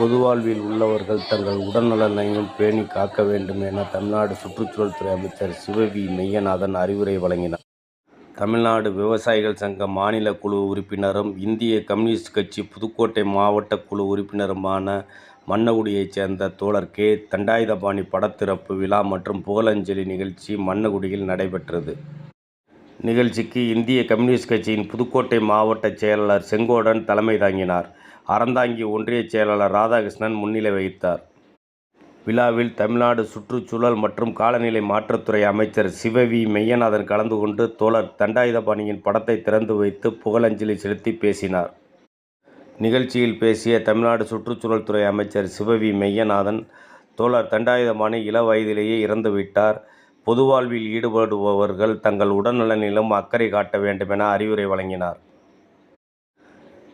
பொதுவாழ்வில் உள்ளவர்கள் தங்கள் உடல்நலனையும் பேணி காக்க வேண்டும் என தமிழ்நாடு சுற்றுச்சூழல் துறை அமைச்சர் சிவவி மெய்யநாதன் அறிவுரை வழங்கினார். தமிழ்நாடு விவசாயிகள் சங்க மாநில குழு உறுப்பினரும் இந்திய கம்யூனிஸ்ட் கட்சி புதுக்கோட்டை மாவட்ட குழு உறுப்பினருமான மன்னகுடியைச் சேர்ந்த தோழர் கே. தண்டாயுதபாணி படத்திறப்பு விழா மற்றும் புகழஞ்சலி நிகழ்ச்சி மன்னகுடியில் நடைபெற்றது. நிகழ்ச்சிக்கு இந்திய கம்யூனிஸ்ட் கட்சியின் புதுக்கோட்டை மாவட்ட செயலாளர் செங்கோடன் தலைமை தாங்கினார். அறந்தாங்கி ஒன்றிய செயலாளர் ராதாகிருஷ்ணன் முன்னிலை வகித்தார். விழாவில் தமிழ்நாடு சுற்றுச்சூழல் மற்றும் காலநிலை மாற்றத்துறை அமைச்சர் சிவவி மெய்யநாதன் கலந்து கொண்டு தோழர் தண்டாயுதபாணியின் படத்தை திறந்து வைத்து புகழஞ்சலி செலுத்தி பேசினார். நிகழ்ச்சியில் பேசிய தமிழ்நாடு சுற்றுச்சூழல் துறை அமைச்சர் சிவவி மெய்யநாதன் தோழர் தண்டாயுதபாணி இள வயதிலேயே இறந்துவிட்டார் பொது வாழ்வில் ஈடுபடுபவர்கள் தங்கள் உடல்நலனிலும் அக்கறை காட்ட வேண்டும் என அறிவுரை வழங்கினார்.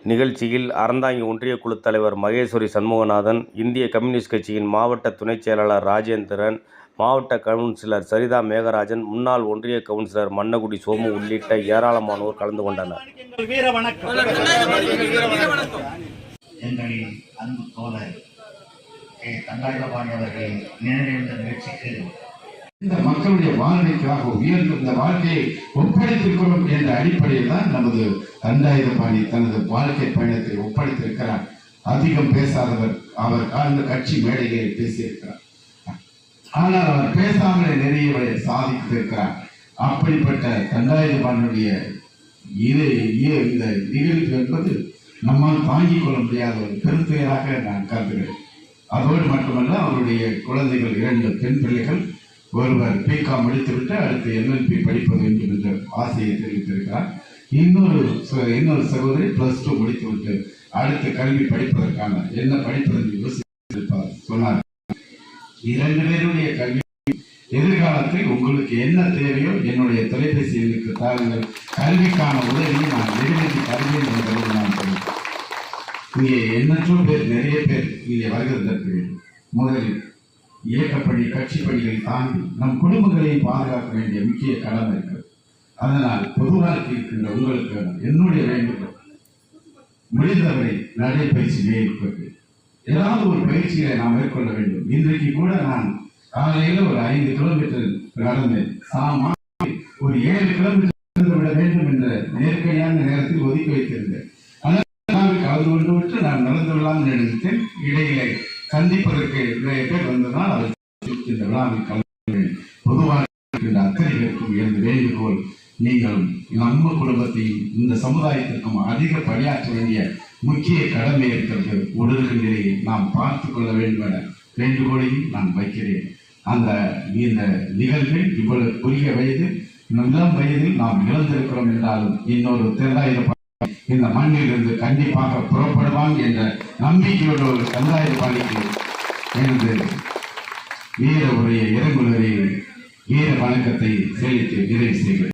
நிகழ்ச்சியில் அறந்தாங்கி ஒன்றிய குழு தலைவர் மகேஸ்வரி சண்முகநாதன் இந்திய கம்யூனிஸ்ட் கட்சியின் மாவட்ட துணைச் செயலாளர் ராஜேந்திரன் மாவட்ட கவுன்சிலர் சரிதா மேகராஜன் முன்னாள் ஒன்றிய கவுன்சிலர் மன்னகுடி சோமு உள்ளிட்ட ஏராளமானோர் கலந்து கொண்டனர். அன்பு தோழர் நினைவேந்த நிகழ்ச்சிக்கு இந்த மக்களுடைய வாழ்க்கைக்காக உயர்ந்த இந்த வாழ்க்கையை ஒப்படைத்திருக்கிறோம் என்ற அடிப்படையில் தான் நமது தண்டாயுதபாணி தனது வாழ்க்கை பயணத்தை ஒப்படைத்திருக்கிறார். அதிகம் பேசாதவர் அவர் அந்த கட்சி மேடைகளில் பேசியிருக்கிறார். ஆனால் அவர் பேசாமலே நிறையவரை சாதித்திருக்கிறார். அப்படிப்பட்ட தண்டாயுதபாணியுடைய இது இந்த நிகழ்வு என்பது நம்மால் தாங்கிக் கொள்ள முடியாத ஒரு பெருந்துயராக நான் கருதுகிறேன். அதோடு மட்டுமல்ல அவருடைய குழந்தைகள் இரண்டு பெண் பிள்ளைகள் ஒருவர் பிகாம் முடித்துவிட்டு அடுத்து என்எல்பி படிப்பது வேண்டும் என்ற ஆசையை தெரிவித்திருக்கிறார். இன்னொரு இன்னொரு சகோதரி பிளஸ் டூ முடித்துவிட்டு அடுத்த கல்வி படிப்பதற்கான என்ன படிப்பது யோசித்திருப்பார். சொன்னார். இரண்டு பேருடைய கல்வி எதிர்காலத்தில் உங்களுக்கு என்ன தேவையோ என்னுடைய தொலைபேசி எண்ணுக்கு தாருங்கள். கல்விக்கான உதவியை நான் நிறைவேற்றி தருவேன் என்பதை நான் சொல்லுவேன் இங்கே எண்ணற்றோ பேர் நிறைய பேர் இங்கே வருகிறதற்கு முதலில் இயக்கப்படி கட்சி பணிகளை தாண்டி நம் குடும்பங்களையும் பாதுகாக்க வேண்டிய முக்கிய கடமை இருக்கிறது அதனால் பொதுவாக இருக்கின்ற உங்களுக்கு என்னுடைய வேண்டுகோள். முடிந்தவரை நடைபயிற்சி மேற்கொண்டு ஏதாவது ஒரு பயிற்சிகளை நாம் மேற்கொள்ள வேண்டும். இன்றைக்கு கூட நான் காலையில ஒரு ஐந்து கிலோமீட்டர் நடந்தேன். சாமா ஒரு ஏழு கிலோமீட்டர் விட வேண்டும் என்ற நேர்க்கையான நேரத்தில் ஒதுக்கி வைத்திருந்தேன். அதனால் அது கலந்து கொண்டு விட்டு நான் நடந்து விடலாம் நினைத்தேன். இடையிலே சந்திப்பதற்கு நிறைய பேர் வந்ததால் அதை இந்த விழாவில் கலந்து பொதுவாக அக்கறை இருக்கும் எனது வேண்டுகோள் நீங்களும் நம்ம குடும்பத்தையும் இந்த சமுதாயத்திற்கும் அதிக பணியாற்ற வேண்டிய முக்கிய கடமை இருக்கிறது. உடலுக்கு நிலையை நாம் பார்த்து கொள்ள வேண்டும் என வேண்டுகோளையும் நான் வைக்கிறேன். அந்த இந்த நிகழ்வில் இவ்வளவு குறுகிய வயது இளம் வயதில் நாம் இழந்திருக்கிறோம் என்றாலும் இன்னொரு தெல்லாயிரம் இந்த மண்ணில் இருந்து கண்டிப்பாக புறப்படுவான் என்ற நம்பிக்கையோடு ஒரு கந்தாயிரம் பாணிக்கு எனது வீர உரையை இறங்குவதை வீர வணக்கத்தை செலுத்தி நிறைவு செய்கிறேன்.